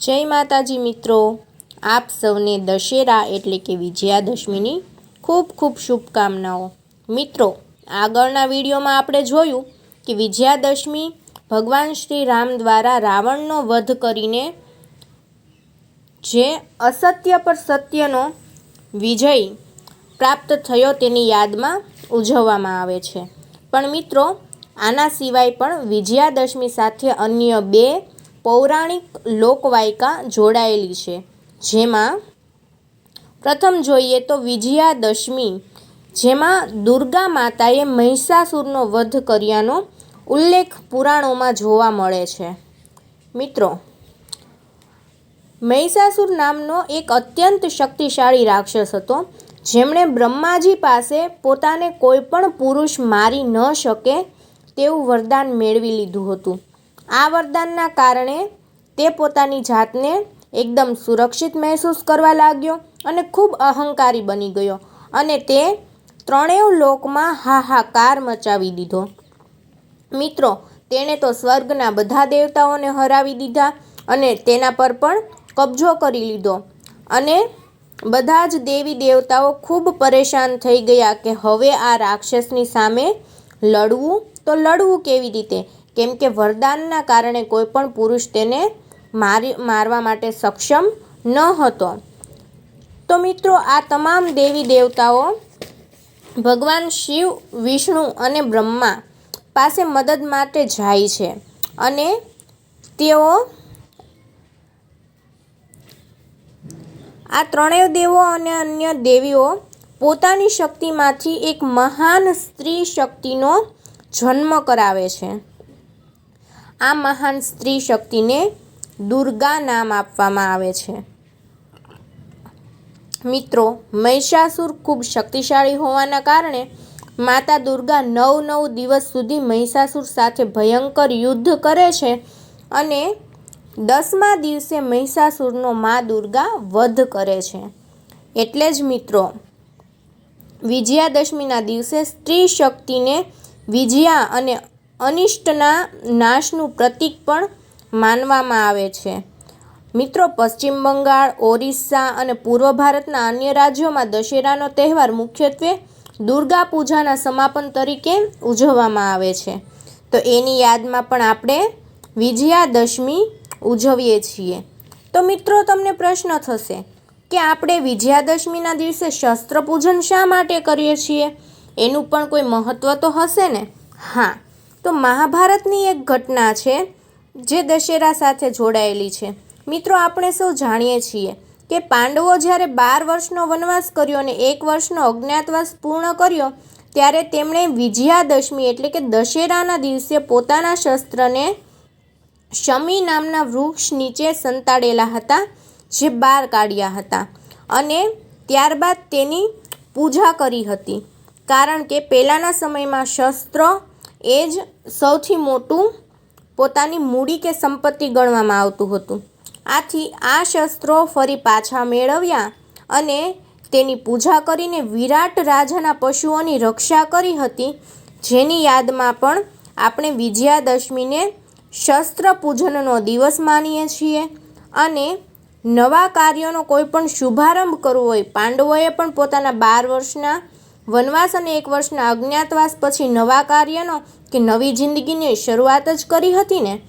જય માતાજી મિત્રો. આપ સૌને દશેરા એટલે કે વિજયાદશમીની ખૂબ ખૂબ શુભકામનાઓ. મિત્રો, આગળના વિડીયોમાં આપણે જોયું કે વિજયાદશમી ભગવાન શ્રી રામ દ્વારા રાવણનો વધ કરીને જે અસત્ય પર સત્યનો વિજય પ્રાપ્ત થયો તેની યાદમાં ઉજવવામાં આવે છે. પણ મિત્રો, આના સિવાય પણ વિજયાદશમી સાથે અન્ય બે પૌરાણિક લોકવાયકા જોડાયેલી છે. જેમાં પ્રથમ જોઈએ તો વિજયાદશમી, જેમાં દુર્ગા માતાએ મહિષાસુરનો વધ કર્યાનો ઉલ્લેખ પુરાણોમાં જોવા મળે છે. મિત્રો, મહિષાસુર નામનો એક અત્યંત શક્તિશાળી રાક્ષસ હતો, જેમણે બ્રહ્માજી પાસે પોતાને કોઈ પણ પુરુષ મારી ન શકે તેવું વરદાન મેળવી લીધું હતું. આ વરદાનના કારણે તે પોતાની જાતને એકદમ સુરક્ષિત મહેસૂસ કરવા લાગ્યો અને ખૂબ અહંકારી બની ગયો અને તે ત્રણેય લોકમાં હાહાકાર મચાવી દીધો. મિત્રો, તેણે તો સ્વર્ગના બધા દેવતાઓને હરાવી દીધા અને તેના પર પણ કબજો કરી લીધો અને બધા જ દેવી દેવતાઓ ખૂબ પરેશાન થઈ ગયા કે હવે આ રાક્ષસની સામે લડવું? તો લડવું કેવી રીતે? કેમ કે વરદાનના કારણે કોઈ પણ પુરુષ તેને મારી, મારવા માટે સક્ષમ ન હતો. તો મિત્રો, આ તમામ દેવી દેવતાઓ ભગવાન શિવ, વિષ્ણુ અને બ્રહ્મા પાસે મદદ માટે જાય છે અને તેઓ આ ત્રણેય દેવો અને અન્ય દેવીઓ પોતાની શક્તિમાંથી એક મહાન સ્ત્રી શક્તિનો જન્મ કરાવે છે. આ મહાન સ્ત્રી શક્તિને દુર્ગા નામ આપવામાં આવે છે. મિત્રો, મહિષાસુર ખૂબ શક્તિશાળી હોવાના કારણે માતા દુર્ગા નવ નવ દિવસ સુધી મહિષાસુર સાથે ભયંકર યુદ્ધ કરે છે અને દસમા દિવસે મહિષાસુરનો મા દુર્ગા વધ કરે છે. એટલે જ મિત્રો, વિજયાદશમીના દિવસે સ્ત્રી શક્તિને વિજયા અને અનિષ્ટના નાશનું પ્રતીક પણ માનવામાં આવે છે. મિત્રો, પશ્ચિમ બંગાળ, ઓરિસ્સા અને પૂર્વ ભારતના અન્ય રાજ્યોમાં દશેરાનો તહેવાર મુખ્યત્વે દુર્ગા પૂજાના સમાપન તરીકે ઉજવવામાં આવે છે. તો એની યાદમાં પણ આપણે વિજયાદશમી ઉજવીએ છીએ. તો મિત્રો, તમને પ્રશ્ન થશે કે આપણે વિજયાદશમીના દિવસે શસ્ત્ર પૂજન શા માટે કરીએ છીએ? એનું પણ કોઈ મહત્ત્વ તો હશે ને? હા તો મહાભારતની એક ઘટના છે જે દશેરા સાથે જોડાયેલી છે. મિત્રો, આપણે સૌ જાણીએ છીએ કે પાંડવો જ્યારે બાર વર્ષનો વનવાસ કર્યો અને એક વર્ષનો અજ્ઞાતવાસ પૂર્ણ કર્યો, ત્યારે તેમણે વિજયાદશમી એટલે કે દશેરાના દિવસે પોતાના શસ્ત્રને શમી નામના વૃક્ષ નીચે સંતાડેલા હતા, જે બહાર કાઢ્યા હતા અને ત્યારબાદ તેની પૂજા કરી હતી. કારણ કે પહેલાંના સમયમાં શસ્ત્ર એ જ સૌથી મોટું પોતાની મૂડી કે સંપત્તિ ગણવામાં આવતું હતું. આથી આ શસ્ત્રો ફરી પાછા મેળવ્યા અને તેની પૂજા કરીને વિરાટ રાજાના પશુઓની રક્ષા કરી હતી, જેની યાદમાં પણ આપણે વિજયાદશમીને શસ્ત્ર પૂજનનો દિવસ માનીએ છીએ અને નવા કાર્યનો કોઈ પણ શુભારંભ કરવો હોય, પાંડવોએ પણ પોતાના બાર વર્ષના વનવાસ અને એક વર્ષના અજ્ઞાતવાસ પછી નવા કાર્યનો કે નવી જિંદગીની શરૂઆત જ કરી હતી ને?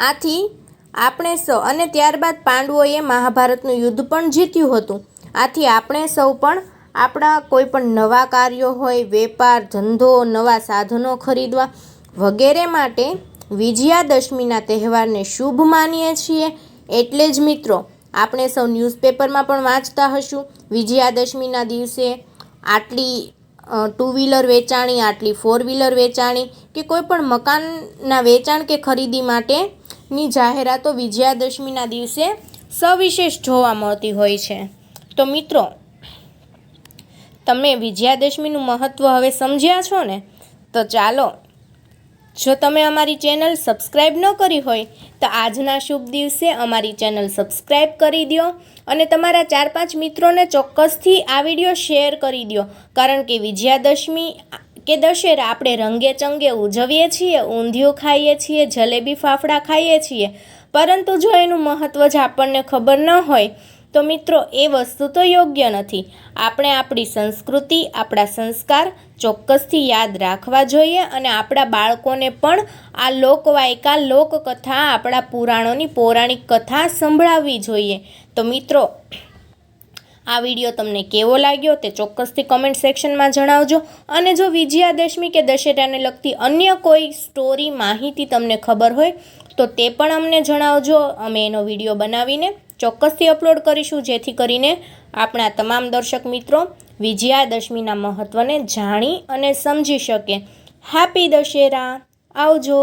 આથી આપણે સૌ અને ત્યારબાદ પાંડવોએ મહાભારતનું યુદ્ધ પણ જીત્યું હતું. આથી આપણે સૌ પણ આપણા કોઈ પણ નવા કાર્યો હોય, વેપાર, ધંધો, નવા સાધનો ખરીદવા વગેરે માટે વિજયાદશમીના તહેવારને શુભ માનીએ છીએ. એટલે જ મિત્રો, આપણે સૌ ન્યૂઝપેપરમાં પણ વાંચતા હશું. વિજયાદશમીના દિવસે આટલી ટુ વ્હીલર વેચાણી, આટલી ફોર વ્હીલર વેચાણી કે કોઈ પણ મકાનના વેચાણ કે ખરીદી માટેની જાહેરાતો વિજયાદશમીના દિવસે સવિશેષ જોવા મળતી હોય છે. તો મિત્રો, તમે વિજયાદશમીનું મહત્ત્વ હવે સમજ્યા છો ને? તો ચાલો જો તમે અમારી ચેનલ સબસ્ક્રાઈબ ન કરી હોય, તો આજના શુભ દિવસે અમારી ચેનલ સબસ્ક્રાઈબ કરી દો અને તમારા ચાર પાંચ મિત્રોને ચોક્કસથી આ વીડિયો શેર કરી દો. કારણ કે વિજયાદશમી કે દશેરા આપણે રંગે ચંગે ઉજવીએ છીએ, ઊંધિયું ખાઈએ છીએ, જલેબી ફાફડા ખાઈએ છીએ. પરંતુ જો એનું મહત્ત્વ જ આપણને ખબર ન હોય તો મિત્રો, એ વસ્તુ તો યોગ્ય નથી. આપણે આપણી સંસ્કૃતિ, આપણા સંસ્કાર ચોક્કસથી યાદ રાખવા જોઈએ અને આપણા બાળકોને પણ આ લોકવાયકા, લોકકથા, આપણા પુરાણોની પૌરાણિક કથા સંભળાવવી જોઈએ. તો મિત્રો, આ વીડિયો તમને કેવો લાગ્યો તે ચોક્કસથી કમેન્ટ સેક્શનમાં જણાવજો. અને જો વિજયાદશમી કે દશેરાને લગતી અન્ય કોઈ સ્ટોરી માહિતી તમને ખબર હોય, તો તે પણ અમને જણાવજો. અમે એનો વીડિયો બનાવીને ચોક્કસથી અપલોડ કરીશું, જેથી કરીને આપણા તમામ દર્શક મિત્રો વિજયાદશમીના મહત્ત્વને જાણી અને સમજી શકે. હેપી દશેરા. આવજો.